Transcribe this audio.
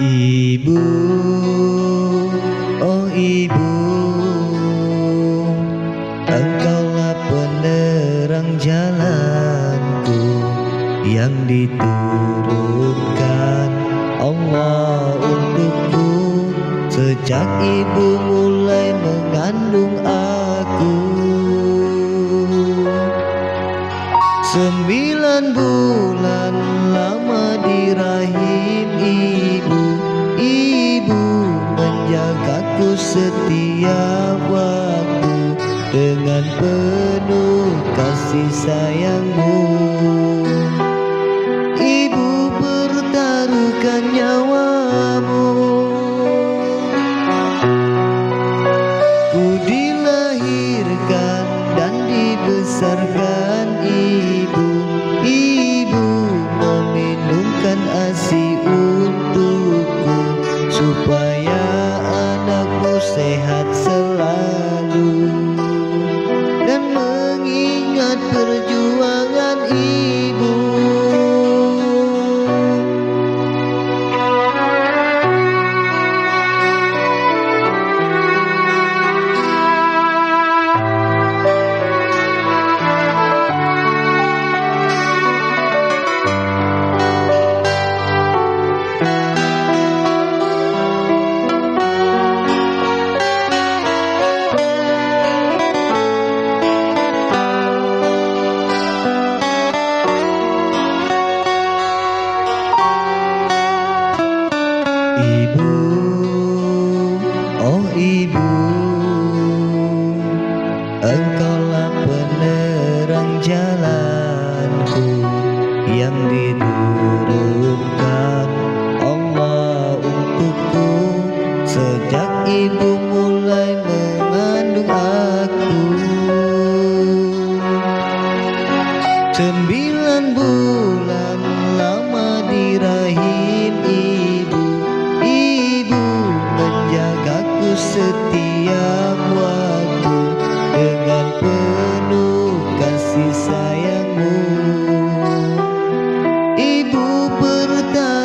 Ibu, oh ibu Engkaulah penerang jalanku Yang diturunkan Allah untukku. Sejak ibu mulai mengandung aku Sembilan bulan lama di rahim ibu setiap waktu Dengan penuh kasih sayangmu ibu. Engkaulah penerang jalanku Yang diturunkan Allah untukku Sejak ibu mulai mengandung aku. Sembilan bulan bertanya